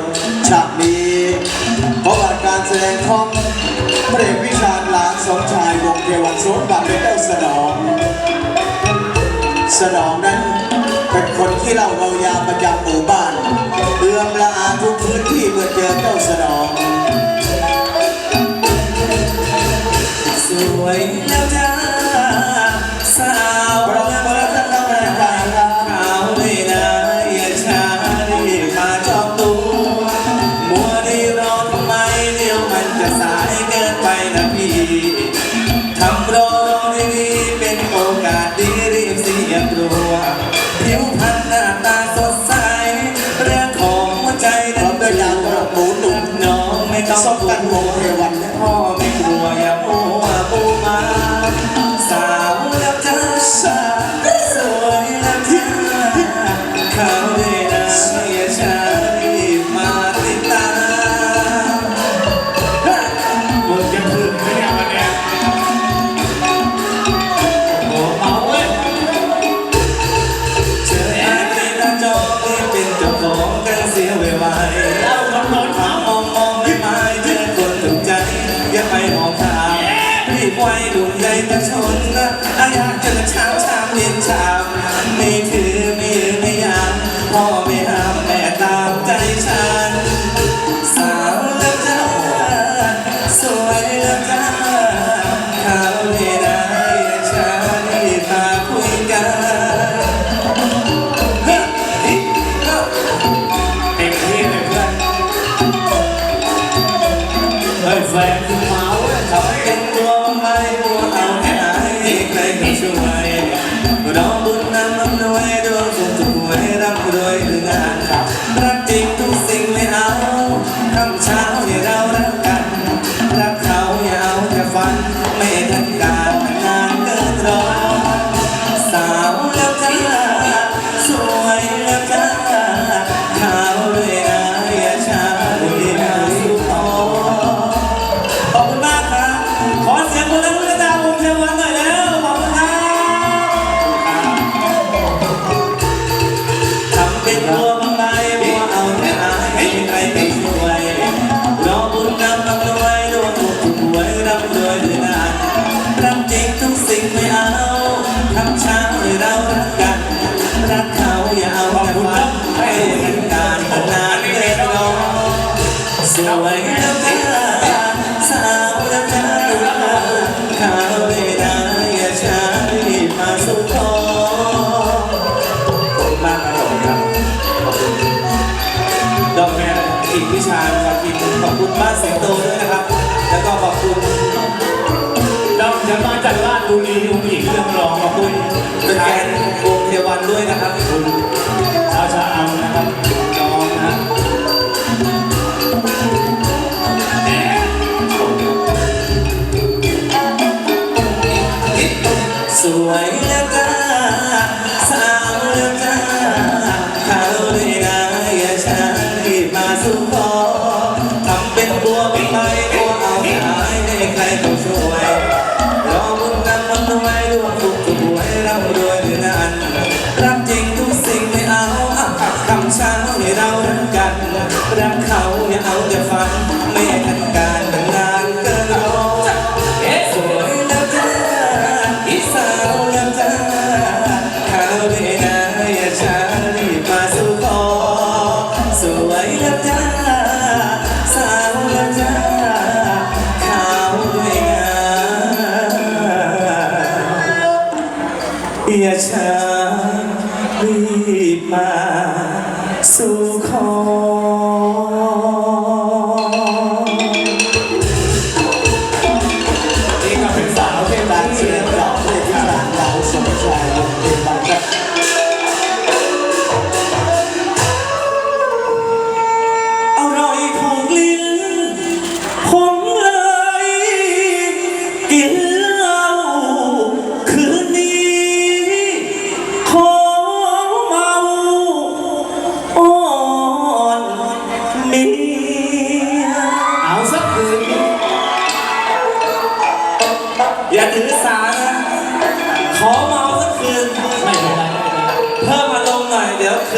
นฉากนี้เพราะว่าการแสดงของเพระวิชาญหลานสมชายวงเทวันสมบัติเป็นเจ้าสนอง สนองนั้นเป็นคนที่เล่าเมายาประจำหมู่บ้านเอื้อมละอาทุกพื้นที่เมื่อเจอเจ้าสนอง สวยแล้วจ้าสาวงาม Google Vai, vai. วยทั้งเวลาสาวน้ำตาข้าวไม่ด้อย่าใช้มาสุขอขอบคุณมากครัครับขอบคุณดอกแม่อีกพิชานะคบทีมขอบคุณบ้านสิงโตด้วยนะครับ แล้วก็ขอบคุณดอกจะมาจากบ้านบุรีอุ้งอิรื่องรองขอบคุณแฟนวงเทวันด้วยนะครับ วยแล้วก็สาวแล้วก็เขาได้นายฉันที่มาสุขอทำเป็นบัวเป็นใบบัวเอาสายให้ใครเขาสวยรอบุญกรรมมันไว้ดวงทุกข์ถูกให้เรารวยหรือนานรักจริงทุกสิ่งไม่เอาคำเช้าให้เรารักกันรักเขาเนี่เอาแต่ฝันไ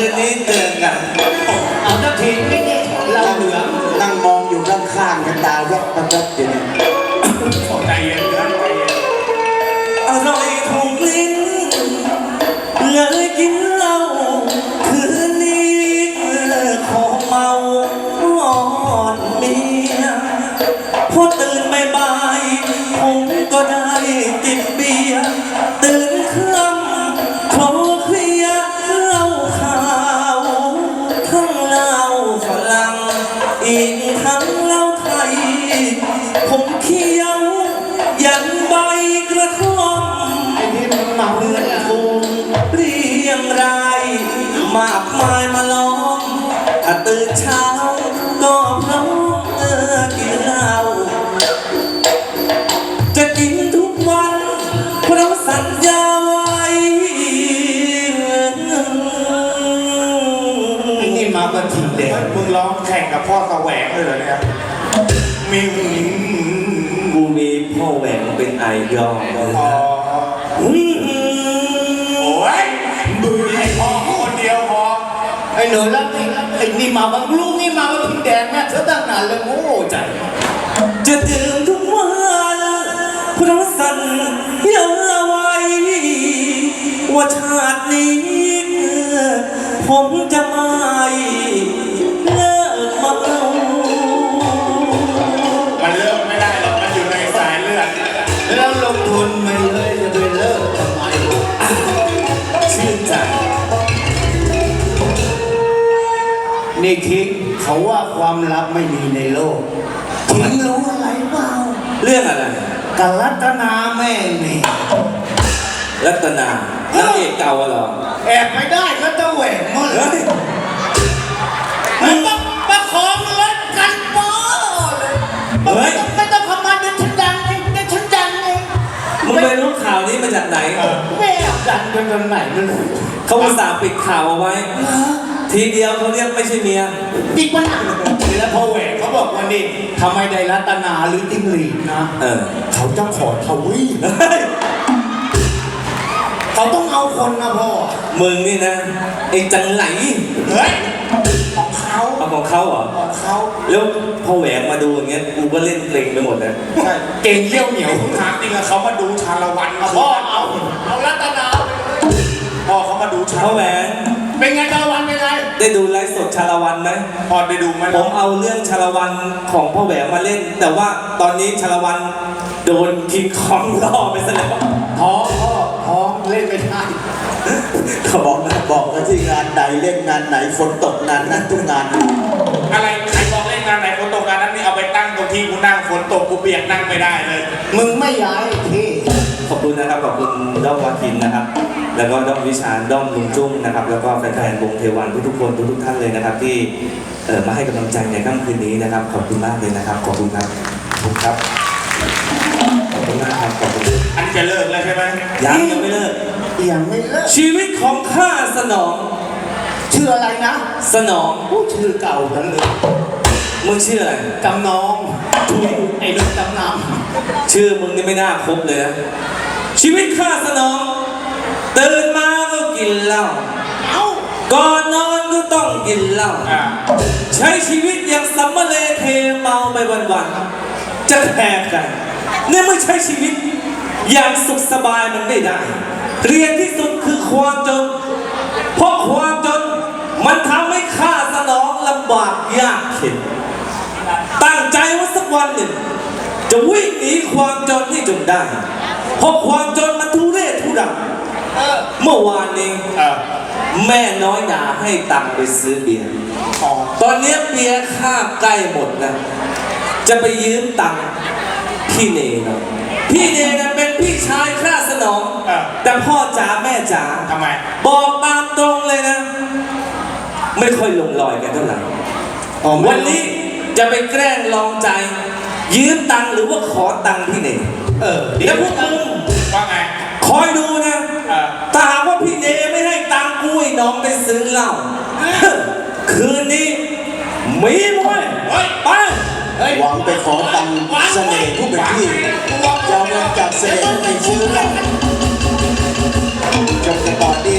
คืนนี้ตื่นกันเอาสักทีไม่ได้เราเหลือนั่งมองอยู่ข้างๆกันตาแวบแวบอยู่เนี่ยใจเย็นนะใจย็อร่อยถูกลิ้นเลยกินเหล้าคืนนี้เลิกของเมาอ่อนเมียพอตื่นไม่บาย เหล้าไทย ผมเคี้ยวยันใบกระท่อมไอ้นี่ม้าเหมือนคงเรียงราย มากมายมาล้อมถ้าตื่นเช้าก็พร้อมเออกินเหล้าจะกินทุกวันเพราะสัญญาไว้ไอ้นี่มาบันทีเด็กมึงร้อง พ่อแสวงเลยเหรอเนี่ยมีกูมีพ่อแหวงเป็นไอดอลอ๋อโอ้ยมึงมีให้พ่อคนเดียวพอไอ้หนูแล้วนี่ไอ้นี่มาบางลูกนี่มาบันทีแดงแม่เธอตั้งนานเลยโง่ใจจะดื่มทุกวันเพราะสัญญาไว้ ว่าชาตินี้ ผมจะไม่เนี่คิงเขาว่าความลับไม่มีในโลกคิงรู้อะไรเปล่าเรื่องอะไรกัลรัตนาแม่นี่รัตนานางเอกเก่าอะเหรอแอบไปได้ก็จะแหวกหมดเฮ้ยมันต้องประคองรถกันโป้เลยเฮ้ย ไม่ต้องเข้ามาเดี๋ยวฉันดังเองเดี๋ยวฉันดังเองมึงไปรู้ข่าวนี้มาจากไหน แม่ดังกันตอนไหนไม่รู้เขาอุตส่าห์ปิดข่าวเอาไว้ ทีเดียวเขาเรียกไม่ใช่เมียอีกวันหนังแล้วพอแหวกเขาบอกว่านี่ทำไมได้รัตนาหรือจิ้งหรีดนะ เออ เขาจะขอทวีปเฮ้ยเขาต้องเอาคนนะพ่อ มึงนี่นะไอ้จังไหลเฮ้ยของเขาเอาของเขาเหรอของเขาแล้วพอแหวกมาดูอย่างเงี้ยกูก็เล่นเกรงไปหมดเลยใช่เก่งเลี้ยวเหนียวถามจริงอะเขามาดูชาละวันพ่อเอาเอารัตนาไปเลยพ่อเขามาดูชาพ่อแหวน เป็นไงชาละวันเป็นไงได้ดูไลฟ์สดชาละวันไหมพ่อได้ดูไหมผมเอาเรื่องชาละวันของพ่อแหวนมาเล่น แต่ว่าตอนนี้ชาละวันโดนคิงคองล่อไปซะแล้วท้องพ่อท้องเล่นไม่ได้เขาบอกนะบอกกันที่งานใดเล่นงานไหนฝนตกงานนั้นทุกงาน อะไรใครบอกเล่นงานไหนฝนตกงานนั้นนี่เอาไปตั้งตรงที่กูนั่งฝนตกกูเปียกนั่งไม่ได้เลย มึงไม่ย้ายที่ขอบคุณนะครับขอบคุณด้อมวาทินนะครับ แล้วก็ด้อมวิชาญด้อมลุงจุ้มนะครับ แล้วก็แฟนๆวงเทวันทุกๆคนทุกๆท่านเลยนะครับ ที่เอ่อมาให้กำลังใจในค่ำคืนนี้นะครับ ขอบคุณมากเลยนะครับ ขอบคุณครับขอบคุณครับขอบคุณมากครับขอบคุณอันจะเลิกแล้วใช่ไหมยังยังไม่เลิกยังไม่เลิกชีวิตของข้าสนองชื่ออะไรนะ สนองผู้ชื่อเก่ากันเลยมึงชื่ออะไรกำนองทุยไอ้นุ่มกำนชื่อมึงนี่ไม่น่าครบเลยนะชีวิตข้าสนอง ตื่นมาก็กินเหล้าำเอ้าก่อนนอนก็ต้องกินเหล้าอ่าใช้ชีวิตอย่างสัมมาเลเทเมาไปวันๆจะแพ้กันเนี่ยไม่ใช้ชีวิตอย่างสุขสบายมันไม่ได้ เรียนที่สุดคือความจน เพราะความจนมันทำให้ข้าสนองลำบากยากเข็นตั้งใจว่าสักวันหนึ่ง จะวิ่งหนีความจนให้จนได้ เพราะความจนมันทุเรศทุรัง เออเมื่อวานนี้เออแม่น้อยหนาให้ตังค์ไปซื้อเบียร์อ๋อตอนนี้เบียร์ค่าใกล้หมดแล้วจะไปยืมตังค์พี่เนยหน่อยพี่เนยนะเป็นพี่ชายข้าสนองเออแต่พ่อจ๋าแม่จ๋าทำไม บอกตามตรงเลยนะ ไม่ค่อยลงรอยกันเท่าไหร่อ๋อวันนี้จะไปแกล้งลองใจ ยืมตังค์หรือว่าขอตังค์พี่เนยเออแล้วพวกมึงว่าไงคอยดูื้อเหล้า คืนนี้ มีมวยไปหวังไปขอตังเสน่ห์ผู้เป็นพี่จะเอาจักเสน่ห์ไปซื้อเหล้าจบกระปอดดี